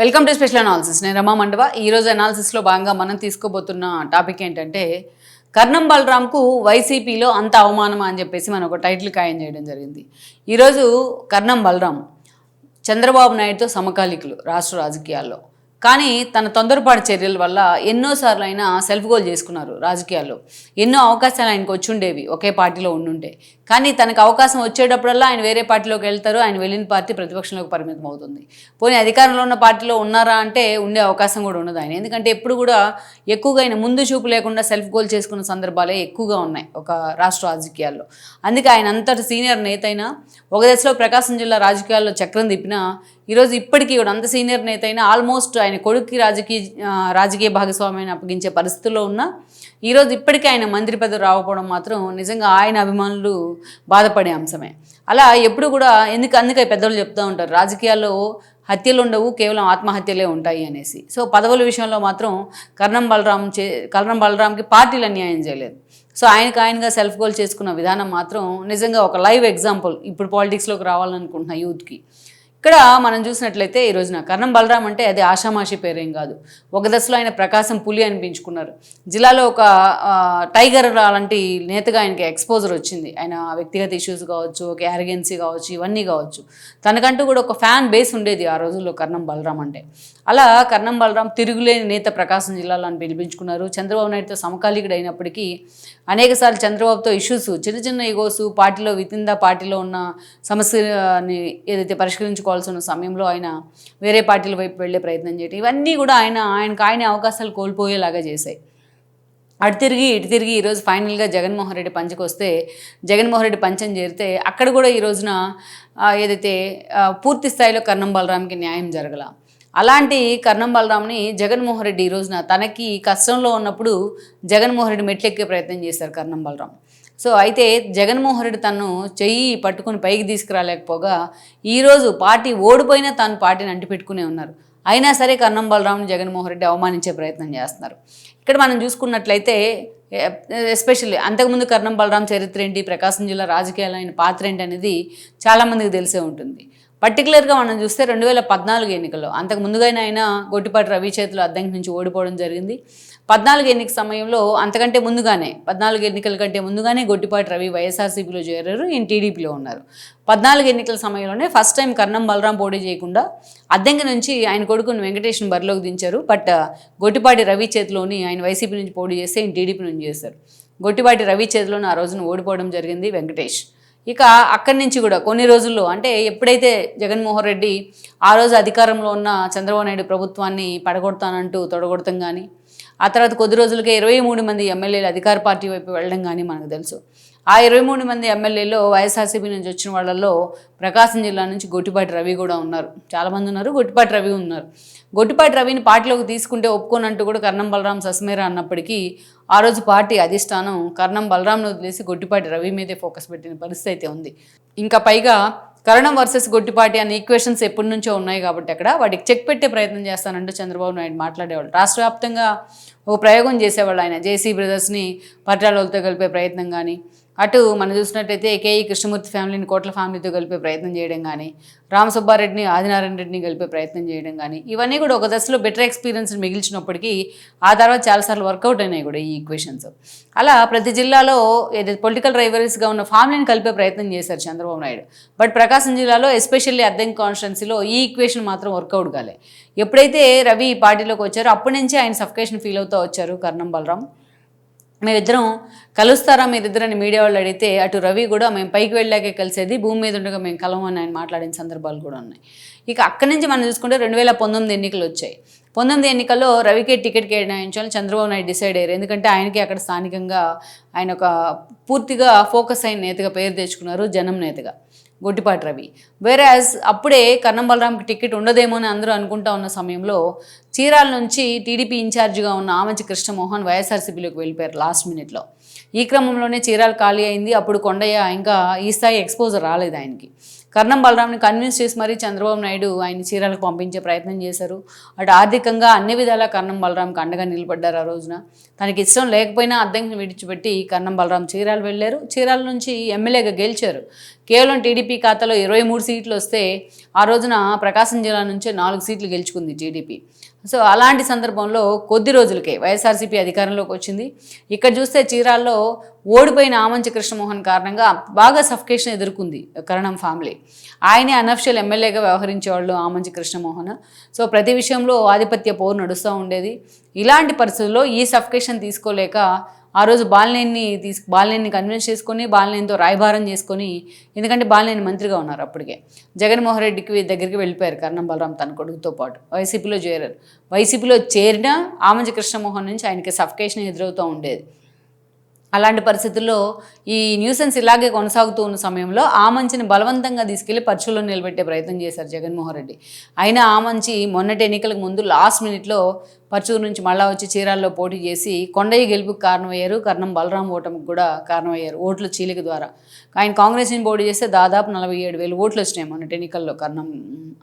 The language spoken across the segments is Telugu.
వెల్కమ్ టు స్పెషల్ అనాలిసిస్ నేను రమా మండవ. ఈరోజు అనాలిసిస్లో భాగంగా మనం తీసుకోబోతున్న టాపిక్ ఏంటంటే కర్ణం బలరాంకు వైసీపీలో అంత అవమానమా అని చెప్పేసి మనం ఒక టైటిల్ ఖాయం చేయడం జరిగింది. ఈరోజు కర్ణం బలరాం చంద్రబాబు నాయుడుతో సమకాలికులు రాష్ట్ర రాజకీయాల్లో. కానీ తన తొందరపాటు చర్యల వల్ల ఎన్నోసార్లు ఆయన సెల్ఫ్ గోల్ చేసుకున్నారు రాజకీయాల్లో. ఎన్నో అవకాశాలు ఆయనకు వచ్చి ఉండేవి ఒకే పార్టీలో ఉండుంటే కానీ తనకు అవకాశం వచ్చేటప్పుడల్లా ఆయన వేరే పార్టీలోకి వెళ్తారు ఆయన వెళ్ళిన పార్టీ ప్రతిపక్షంలోకి పరిమితం అవుతుంది. పోనీ అధికారంలో ఉన్న పార్టీలో ఉన్నారా అంటే ఉండే అవకాశం కూడా ఉండదు ఆయన. ఎందుకంటే ఎప్పుడు కూడా ఎక్కువగా ఆయన ముందు చూపు లేకుండా సెల్ఫ్ గోల్ చేసుకున్న సందర్భాలే ఎక్కువగా ఉన్నాయి ఒక రాష్ట్ర రాజకీయాల్లో. అందుకే ఆయన అంతటి సీనియర్ నేత అయినా ఒక దశలో ప్రకాశం జిల్లా రాజకీయాల్లో చక్రం తిప్పినా ఈరోజు ఇప్పటికీ కూడా అంత సీనియర్ నేత అయినా ఆల్మోస్ట్ ఆయన కొడుక్కి రాజకీయ రాజకీయ భాగస్వామ్యాన్ని అప్పగించే పరిస్థితుల్లో ఉన్నా ఈరోజు ఇప్పటికీ ఆయన మంత్రి పదవి రాకపోవడం మాత్రం నిజంగా ఆయన అభిమానులు బాధపడే అంశమే. అలా ఎప్పుడు కూడా ఎందుకు అందుకే పెద్దలు చెప్తూ ఉంటారు రాజకీయాల్లో హత్యలు ఉండవు కేవలం ఆత్మహత్యలే ఉంటాయి అనేసి. సో పదవుల విషయంలో మాత్రం కర్ణం బలరాం చే కర్ణం బలరాంకి పార్టీలు అన్యాయం చేయలేదు. సో ఆయనకు ఆయనగా సెల్ఫ్ గోల్ చేసుకున్న విధానం మాత్రం నిజంగా ఒక లైవ్ ఎగ్జాంపుల్ ఇప్పుడు పాలిటిక్స్లోకి రావాలనుకుంటున్న యూత్కి. ఇక్కడ మనం చూసినట్లయితే ఈ రోజున కర్ణం బలరాం అంటే అది ఆషామాషి పేరేం కాదు. ఒక దశలో ఆయన ప్రకాశం పులి అనిపించుకున్నారు జిల్లాలో ఒక టైగర్ లాంటి నేతగా ఆయనకి ఎక్స్పోజర్ వచ్చింది. ఆయన వ్యక్తిగత ఇష్యూస్ కావచ్చు ఒక యారగెన్సీ కావచ్చు ఇవన్నీ కావచ్చు. తనకంటూ కూడా ఒక ఫ్యాన్ బేస్ ఉండేది ఆ రోజుల్లో కర్ణం బలరాం అంటే. అలా కర్ణం బలరాం తిరుగులేని నేత ప్రకాశం జిల్లాలో అని పిలిపించుకున్నారు. చంద్రబాబు నాయుడుతో సమకాలీకుడు అయినప్పటికీ అనేకసార్లు చంద్రబాబుతో ఇష్యూస్ చిన్న చిన్న ఇగోసు పార్టీలో వితిన్ ద పార్టీలో ఉన్న సమస్యని ఏదైతే పరిష్కరించుకోవాల్సి ఉన్న సమయంలో ఆయన వేరే పార్టీల వైపు వెళ్ళే ప్రయత్నం చేయటం. ఇవన్నీ కూడా ఆయన ఆయనకు ఆయన అవకాశాలు కోల్పోయేలాగా చేశాయి. అటు తిరిగి ఇటు తిరిగి ఈరోజు ఫైనల్గా జగన్మోహన్ రెడ్డి పంచకు వస్తే జగన్మోహన్ రెడ్డి పంచం చేరితే అక్కడ కూడా ఈ రోజున ఏదైతే పూర్తి స్థాయిలో కర్ణం బలరాంకి న్యాయం జరగల. అలాంటి కర్ణం బలరాంని జగన్మోహన్ రెడ్డి ఈ రోజున తనకి కష్టంలో ఉన్నప్పుడు జగన్మోహన్ రెడ్డి మెట్లెక్కే ప్రయత్నం చేశారు కర్ణం బలరాం. సో అయితే జగన్మోహన్ రెడ్డి తను చెయ్యి పట్టుకొని పైకి తీసుకురాలేకపోగా ఈరోజు పార్టీ ఓడిపోయినా తాను పార్టీని అంటిపెట్టుకునే ఉన్నారు. అయినా సరే కన్నం బలరాంని జగన్మోహన్ రెడ్డి అవమానించే ప్రయత్నం చేస్తున్నారు. ఇక్కడ మనం చూసుకున్నట్లయితే ఎస్పెషల్లీ అంతకుముందు కర్ణం బలరాం చరిత్ర ఏంటి ప్రకాశం జిల్లా రాజకీయాలు ఆయన పాత్ర ఏంటి అనేది చాలామందికి తెలిసే ఉంటుంది. పర్టికులర్గా మనం చూస్తే రెండు వేల పద్నాలుగు ఎన్నికల్లో అంతకు ముందుగానే ఆయన గొట్టిపాటి రవి చేతిలో అద్దంకి నుంచి ఓడిపోవడం జరిగింది. పద్నాలుగు ఎన్నిక సమయంలో అంతకంటే ముందుగానే పద్నాలుగు ఎన్నికల కంటే ముందుగానే గొట్టిపాటి రవి వైఎస్ఆర్సీపీలో చేరారు ఈయన టీడీపీలో ఉన్నారు. పద్నాలుగు ఎన్నికల సమయంలోనే ఫస్ట్ టైం కర్ణం బలరాం పోటీ చేయకుండా అద్దెంకి నుంచి ఆయన కొడుకుని వెంకటేష్ని బరిలోకి దించారు. బట్ గొట్టిపాటి రవి చేతిలోని ఆయన వైసీపీ నుంచి పోటీ చేస్తే ఈయన టీడీపీ నుంచి చేశారు. గొట్టిపాటి రవి చేతిలోని ఆ రోజున ఓడిపోవడం జరిగింది వెంకటేష్. ఇక అక్కడి నుంచి కూడా కొన్ని రోజుల్లో అంటే ఎప్పుడైతే జగన్మోహన్ రెడ్డి ఆ రోజు అధికారంలో ఉన్న చంద్రబాబు నాయుడు ప్రభుత్వాన్ని పడగొడతానంటూ తొడగొడతాం కానీ ఆ తర్వాత కొద్ది రోజులకే ఇరవై మూడు మంది ఎమ్మెల్యేలు అధికార పార్టీ వైపు వెళ్ళడం కానీ మనకు తెలుసు. ఆ ఇరవై మూడు మంది ఎమ్మెల్యేలో వైఎస్ఆర్సీపీ నుంచి వచ్చిన వాళ్ళల్లో ప్రకాశం జిల్లా నుంచి గొట్టిపాటి రవి కూడా ఉన్నారు. చాలామంది ఉన్నారు. గొట్టిపాటి రవి ఉన్నారు. గొట్టిపాటి రవిని పార్టీలోకి తీసుకుంటే ఒప్పుకోనంటూ కూడా కర్ణం బలరాం సస్మేరా అన్నప్పటికీ ఆ రోజు పార్టీ అధిష్టానం కర్ణం బలరాంను వదిలేసి గొట్టిపాటి రవి మీదే ఫోకస్ పెట్టిన పరిస్థితి అయితే ఉంది. ఇంకా పైగా కరణం వర్సెస్ గొట్టిపాటి అనే ఈక్వేషన్స్ ఎప్పటి నుంచో ఉన్నాయి కాబట్టి అక్కడ వాటికి చెక్ పెట్టే ప్రయత్నం చేస్తానంటూ చంద్రబాబు నాయుడు మాట్లాడేవాళ్ళు. రాష్ట్ర వ్యాప్తంగా ఓ ప్రయోగం చేసేవాళ్ళు ఆయన. జేసీ బ్రదర్స్ని పట్టాలతో కలిపే ప్రయత్నం కానీ అటు మనం చూసినట్టయితే కేఈ కృష్ణమూర్తి ఫ్యామిలీని కోట్ల ఫ్యామిలీతో కలిపే ప్రయత్నం చేయడం కానీ రామసుబ్బారెడ్డిని ఆదినారాయణ రెడ్డిని కలిపే ప్రయత్నం చేయడం కానీ ఇవన్నీ కూడా ఒక దశలో బెటర్ ఎక్స్పీరియన్స్ మిగిల్చినప్పటికీ ఆ తర్వాత చాలాసార్లు వర్కౌట్ అయినాయి కూడా ఈ ఈక్వేషన్స్ అలా ప్రతి జిల్లాలో ఏదైతే పొలిటికల్ రైవరీస్గా ఉన్న ఫ్యామిలీని కలిపే ప్రయత్నం చేశారు చంద్రబాబు నాయుడు. బట్ ప్రకాశం జిల్లాలో ఎస్పెషల్లీ అద్దెం కాన్స్టిట్యున్సీలో ఈ ఈక్వేషన్ మాత్రం వర్కౌట్ కాలే. ఎప్పుడైతే రవి ఈ పార్టీలోకి వచ్చారో అప్పటి నుంచి ఆయన సఫికేషన్ ఫీల్ అవుతూ వచ్చారు కర్ణం బలరాం. మేమిద్దరం కలుస్తారా మీరిద్దరని మీడియా వాళ్ళు అడిగితే అటు రవి కూడా మేము పైకి వెళ్ళాకే కలిసేది భూమి మీద ఉండగా మేము కలవని ఆయన మాట్లాడిన సందర్భాలు కూడా ఉన్నాయి. ఇక అక్కడి నుంచి మనం చూసుకుంటే రెండు వేల పంతొమ్మిది ఎన్నికలు వచ్చాయి. పంతొమ్మిది ఎన్నికల్లో రవికే టికెట్ కేటాయించాలని చంద్రబాబు నాయుడు డిసైడ్ అయ్యారు. ఎందుకంటే ఆయనకి అక్కడ స్థానికంగా ఆయన ఒక పూర్తిగా ఫోకస్ అయిన నేతగా పేరు తెచ్చుకున్నారు జనం నేతగా. గొట్టిపాటి రవి. వేరాజ్ అప్పుడే కన్నం బలరాంకి టికెట్ ఉండదేమో అని అందరూ అనుకుంటా ఉన్న సమయంలో చీరాల నుంచి టీడీపీ ఇన్ఛార్జిగా ఉన్న ఆమంచి కృష్ణమోహన్ వైఎస్ఆర్సీపీలోకి వెళ్ళిపోయారు లాస్ట్ మినిట్లో ఈ క్రమంలోనే చీరాలు ఖాళీ అయింది. అప్పుడు కొండయ్య ఇంకా ఈ స్థాయి ఎక్స్పోజర్ రాలేదు ఆయనకి. కర్ణం బలరాంని కన్విన్స్ చేసి మరీ చంద్రబాబు నాయుడు ఆయన చీరాలకు పంపించే ప్రయత్నం చేశారు. అటు ఆర్థికంగా అన్ని విధాలా కర్ణం బలరాంకి అండగా నిలబడ్డారు ఆ రోజున. తనకి ఇష్టం లేకపోయినా అద్దెంకి విడిచిపెట్టి కర్ణం బలరాం చీరాలు వెళ్ళారు. చీరాల నుంచి ఎమ్మెల్యేగా గెలిచారు. కేవలం టీడీపీ ఖాతాలో ఇరవై మూడు సీట్లు వస్తే ఆ రోజున ప్రకాశం జిల్లా నుంచే నాలుగు సీట్లు గెలుచుకుంది టీడీపీ. సో అలాంటి సందర్భంలో కొద్ది రోజులకే వైఎస్ఆర్సీపీ అధికారంలోకి వచ్చింది. ఇక్కడ చూస్తే చీరాల్లో ఓడిపోయిన ఆమంచి కృష్ణమోహన్ కారణంగా బాగా సఫకేషన్ ఎదుర్కొంది కరణం ఫ్యామిలీ. ఆయనే అనఫిషియల్ ఎమ్మెల్యేగా వ్యవహరించేవాళ్ళు ఆమంచి కృష్ణమోహన్. సో ప్రతి విషయంలో ఆధిపత్య పోరు నడుస్తూ ఉండేది. ఇలాంటి పరిస్థితుల్లో ఈ సఫకేషన్ తీసుకోలేక ఆ రోజు బాలినేని తీసు బాలినేని కన్విన్స్ చేసుకొని బాలినేనితో రాయబారం చేసుకొని ఎందుకంటే బాలినేని మంత్రిగా ఉన్నారు అప్పటికే. జగన్మోహన్ రెడ్డికి దగ్గరికి వెళ్ళిపోయారు కర్ణం బలరాం తన కొడుకుతో పాటు. వైసీపీలో చేరారు. వైసీపీలో చేరిన ఆమంజ కృష్ణమోహన్ నుంచి ఆయనకి సఫకేషన్ ఎదురవుతూ ఉండేది. అలాంటి పరిస్థితుల్లో ఈ న్యూసెన్స్ ఇలాగే కొనసాగుతూ ఉన్న సమయంలో ఆ మంచిని బలవంతంగా తీసుకెళ్ళి పరీక్షలో నిలబెట్టే ప్రయత్నం చేశారు జగన్మోహన్ రెడ్డి. అయినా ఆ మంచి మొన్నటి ఎన్నికలకు ముందు లాస్ట్ మినిట్లో పర్చూరు నుంచి మళ్ళా వచ్చి చీరాల్లో పోటీ చేసి కొండయ్య గెలుపుకు కారణమయ్యారు. కర్ణం బలరాం ఓటమికి కూడా కారణమయ్యారు ఓట్ల చీలిక ద్వారా. ఆయన కాంగ్రెస్ నుంచి పోటీ చేస్తే దాదాపు నలభై ఏడు వేలు ఓట్లు వచ్చినాయి మొన్నటి ఎన్నికల్లో కర్ణం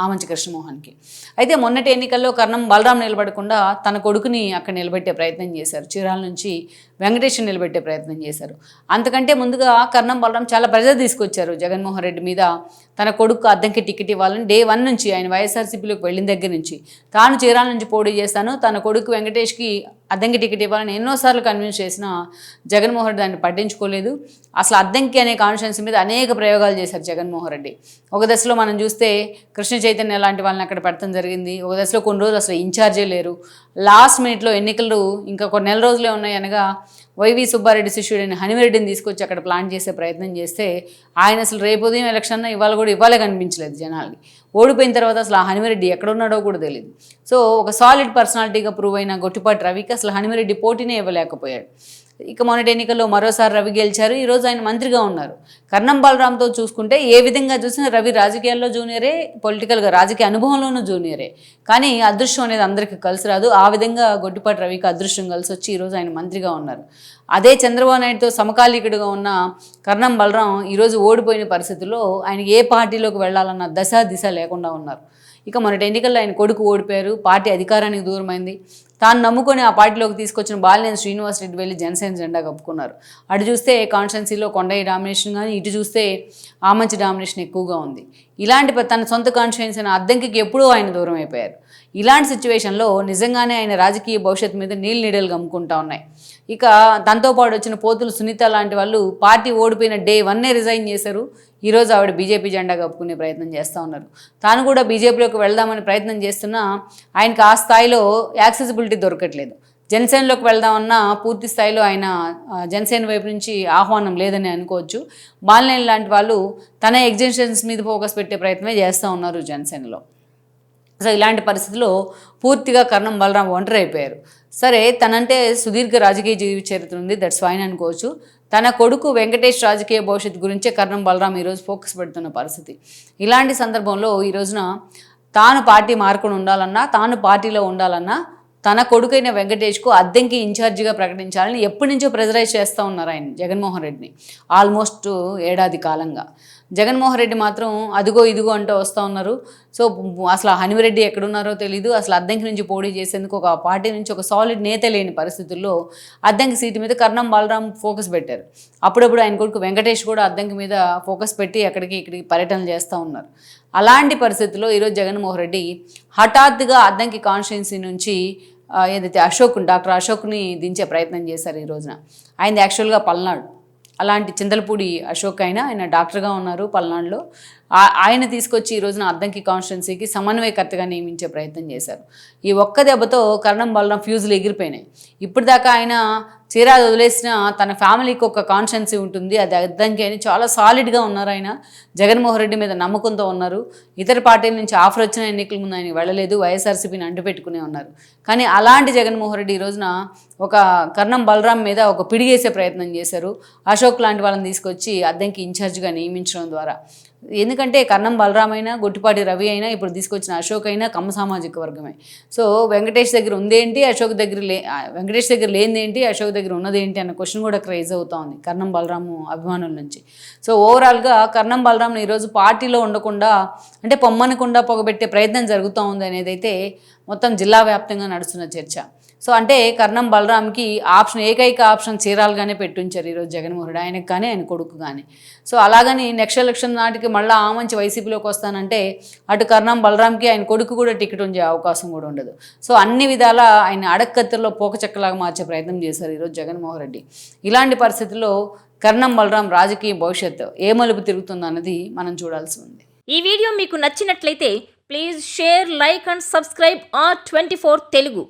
ఆమంచి కృష్ణమోహన్కి. అయితే మొన్నటి ఎన్నికల్లో కర్ణం బలరాం నిలబడకుండా తన కొడుకుని అక్కడ నిలబెట్టే ప్రయత్నం చేశారు. చీరాల నుంచి వెంకటేశ్వర నిలబెట్టే ప్రయత్నం చేశారు. అంతకంటే ముందుగా కర్ణం బలరాం చాలా ప్రెజర్ తీసుకొచ్చారు జగన్మోహన్ రెడ్డి మీద. తన కొడుకు అద్దంకి టికెట్ ఇవ్వాలని డే వన్ నుంచి ఆయన వైఎస్ఆర్సీపీలోకి వెళ్ళిన దగ్గర నుంచి. తాను చీరాల నుంచి పోటీ చేస్తాను తన కొడుకు వెంకటేష్కి అద్దంకి టికెట్ ఇవ్వాలని ఎన్నోసార్లు కన్విన్స్ చేసినా జగన్మోహన్ రెడ్డి దాన్ని పట్టించుకోలేదు. అసలు అద్దంకి అనే కాన్స్టిట్యున్సీ మీద అనేక ప్రయోగాలు చేశారు జగన్మోహన్ రెడ్డి. ఒక దశలో మనం చూస్తే కృష్ణ చైతన్య లాంటి వాళ్ళని అక్కడ పెడతాం జరిగింది. ఒక దశలో కొన్ని రోజులు అసలు ఇన్ఛార్జే లేరు. లాస్ట్ మినిట్లో ఎన్నికలు ఇంకా కొన్ని నెల రోజులే ఉన్నాయి అనగా వైవి సుబ్బారెడ్డి శిష్యుడైన హనిమిరెడ్డిని తీసుకొచ్చి అక్కడ ప్లాన్ చేసే ప్రయత్నం చేస్తే ఆయన అసలు రేపు ఉదయం ఎలక్షన్ ఇవాళ కూడా ఇవ్వాలే కనిపించలేదు జనాలకి. ఓడిపోయిన తర్వాత అసలు ఆ ఎక్కడ ఎక్కడున్నాడో కూడా తెలియదు సో ఒక సాలిడ్ పర్సనాలిటీగా ప్రూవ్ అయిన గొట్టిపాటి రవికి అసలు హనుమరెడ్డి పోటీనే ఇవ్వలేకపోయాడు. ఇక మొన్నటి ఎన్నికల్లో మరోసారి రవి గెలిచారు. ఈరోజు ఆయన మంత్రిగా ఉన్నారు. కర్ణం బలరామ్తో చూసుకుంటే ఏ విధంగా చూసినా రవి రాజకీయాల్లో జూనియరే పొలిటికల్గా రాజకీయ అనుభవంలోనూ జూనియరే. కానీ అదృష్టం అనేది అందరికీ కలిసి రాదు. ఆ విధంగా గొడ్డిపాటి రవికి అదృష్టం కలిసి వచ్చి ఈరోజు ఆయన మంత్రిగా ఉన్నారు. అదే చంద్రబాబు నాయుడుతో సమకాలీకుడుగా ఉన్న కర్ణం బలరాం ఈరోజు ఓడిపోయిన పరిస్థితుల్లో ఆయన ఏ పార్టీలోకి వెళ్ళాలన్న దశ దిశ లేకుండా ఉన్నారు. ఇక మొన్నటి ఎన్నికల్లో ఆయన కొడుకు ఓడిపోయారు పార్టీ అధికారానికి దూరమైంది. తాను నమ్ముకొని ఆ పార్టీలోకి తీసుకొచ్చిన బాలినేని శ్రీనివాస్ రెడ్డి వెళ్ళి జనసేన జెండా కప్పుకున్నారు. అటు చూస్తే కాన్స్టిట్యున్సీలో కొండయ్య డామినేషన్ కానీ ఇటు చూస్తే ఆమంచి డామినేషన్ ఎక్కువగా ఉంది. ఇలాంటి తన సొంత కాన్స్టిట్యున్సీ అద్దంకి ఎప్పుడూ ఆయన దూరం అయిపోయారు. ఇలాంటి సిచ్యువేషన్లో నిజంగానే ఆయన రాజకీయ భవిష్యత్తు మీద నీళ్ళు నీడలు గమ్ముకుంటా ఉన్నాయి. ఇక తనతో పాటు వచ్చిన పోతులు సునీత లాంటి వాళ్ళు పార్టీ ఓడిపోయిన డే వన్నే రిజైన్ చేశారు. ఈరోజు ఆవిడ బీజేపీ జెండా కప్పుకునే ప్రయత్నం చేస్తూ ఉన్నారు. తాను కూడా బీజేపీలోకి వెళ్దామని ప్రయత్నం చేస్తున్నా ఆయనకు ఆ స్థాయిలో యాక్సెసిబిలిటీ దొరకట్లేదు. జనసేనలోకి వెళ్దామన్నా పూర్తి స్థాయిలో ఆయన జనసేన వైపు నుంచి ఆహ్వానం లేదని అనుకోవచ్చు. బాలినేని లాంటి వాళ్ళు తన ఎగ్జిబిషన్స్ మీద ఫోకస్ పెట్టే ప్రయత్నమే చేస్తూ ఉన్నారు జనసేనలో. సో ఇలాంటి పరిస్థితుల్లో పూర్తిగా కర్ణం బలరాం ఒంటరి అయిపోయారు. సరే తనంటే సుదీర్ఘ రాజకీయ జీవిత చరిత్ర ఉంది. దట్స్ ఫైన్ అనుకోవచ్చు. తన కొడుకు వెంకటేష్ రాజకీయ భవిష్యత్తు గురించే కర్ణం బలరాం ఈరోజు ఫోకస్ పెడుతున్న పరిస్థితి. ఇలాంటి సందర్భంలో ఈ రోజున తాను పార్టీ మార్కుని ఉండాలన్నా తాను పార్టీలో ఉండాలన్నా తన కొడుకైన వెంకటేష్కు అద్దెంకి ఇన్ఛార్జిగా ప్రకటించాలని ఎప్పటి నుంచో ప్రెజరైజ్ చేస్తూ ఉన్నారు ఆయన జగన్మోహన్ రెడ్డిని. ఆల్మోస్ట్ ఏడాది కాలంగా. జగన్మోహన్ రెడ్డి మాత్రం అదిగో ఇదిగో అంటూ వస్తూ ఉన్నారు. సో అసలు హనిమరెడ్డి ఎక్కడున్నారో తెలీదు. అసలు అద్దంకి నుంచి పోటీ చేసేందుకు ఒక పార్టీ నుంచి ఒక సాలిడ్ నేత లేని పరిస్థితుల్లో అద్దంకి సీటు మీద కర్ణం బాలరాం ఫోకస్ పెట్టారు. అప్పుడప్పుడు ఆయన కొడుకు వెంకటేష్ కూడా అద్దంకి మీద ఫోకస్ పెట్టి అక్కడికి ఇక్కడికి పర్యటనలు చేస్తూ ఉన్నారు. అలాంటి పరిస్థితుల్లో ఈరోజు జగన్మోహన్ రెడ్డి హఠాత్తుగా అద్దంకి కాన్స్టిట్యున్సీ నుంచి ఏదైతే అశోక్ డాక్టర్ అశోక్ని దించే ప్రయత్నం చేశారు ఈ రోజున. ఆయన యాక్చువల్గా పల్నాడు. అలాంటి చింతలపూడి అశోక్ అయినా ఆయన డాక్టర్గా ఉన్నారు పల్నాడులో. ఆయన తీసుకొచ్చి ఈ రోజున అద్దంకి కాన్స్టిట్యున్సీకి సమన్వయకర్తగా నియమించే ప్రయత్నం చేశారు. ఈ ఒక్క దెబ్బతో కర్ణం బలరాం ఫ్యూజులు ఎగిరిపోయినాయి. ఇప్పటిదాకా ఆయన చీరా వదిలేసిన తన ఫ్యామిలీకి ఒక కాన్స్టిట్యున్సీ ఉంటుంది అది అద్దంకి అని చాలా సాలిడ్గా ఉన్నారు ఆయన. జగన్మోహన్ రెడ్డి మీద నమ్మకంతో ఉన్నారు. ఇతర పార్టీల నుంచి ఆఫర్ వచ్చిన ఎన్నికల ముందు ఆయన వెళ్ళలేదు వైఎస్ఆర్సీపీని అంటుపెట్టుకునే ఉన్నారు. కానీ అలాంటి జగన్మోహన్ రెడ్డి ఈ రోజున ఒక కర్ణం బలరాం మీద ఒక పిడిగేసే ప్రయత్నం చేశారు. అశోక్ లాంటి వాళ్ళని తీసుకొచ్చి అద్దంకి ఇన్ఛార్జ్గా నియమించడం ద్వారా. ఎందుకంటే కర్ణం బలరామైనా గొట్టిపాటి రవి అయినా ఇప్పుడు తీసుకొచ్చిన అశోక్ అయినా కమ్మ సామాజిక వర్గమే. సో వెంకటేష్ దగ్గర ఉందేంటి అశోక్ దగ్గర లే వెంకటేష్ దగ్గర లేనిదేంటి అశోక్ దగ్గర ఉన్నదేంటి అన్న క్వశ్చన్ కూడా క్రైజ్ అవుతా ఉంది కర్ణం బలరాము అభిమానుల నుంచి. సో ఓవరాల్గా కర్ణం బలరాంని ఈరోజు పార్టీలో ఉండకుండా అంటే పొమ్మనకుండా పొగబెట్టే ప్రయత్నం జరుగుతూ ఉంది అనేది అయితే మొత్తం జిల్లా వ్యాప్తంగా నడుస్తున్న చర్చ. సో అంటే కర్ణం బలరామ్కి ఆప్షన్ ఏకైక ఆప్షన్ చీరాలుగానే పెట్టుంచారు ఈరోజు జగన్మోహన్ ఆయనకు కానీ ఆయన కొడుకు కానీ. సో అలాగని నెక్స్ట్ ఎలక్షన్ నాటికి మళ్ళీ ఆ మంచి వైసీపీలోకి వస్తానంటే అటు కర్ణం బలరామ్కి ఆయన కొడుకు కూడా టికెట్ ఉండే అవకాశం కూడా ఉండదు. సో అన్ని విధాల ఆయన అడక్కత్తిలో పోకచెక్కలాగా మార్చే ప్రయత్నం చేశారు ఈరోజు జగన్మోహన్ రెడ్డి. ఇలాంటి పరిస్థితుల్లో కర్ణం బలరాం రాజకీయ భవిష్యత్తు ఏ మలుపు తిరుగుతుందన్నది మనం చూడాల్సి ఉంది. ఈ వీడియో మీకు నచ్చినట్లయితే please share like and subscribe R twenty Telugu.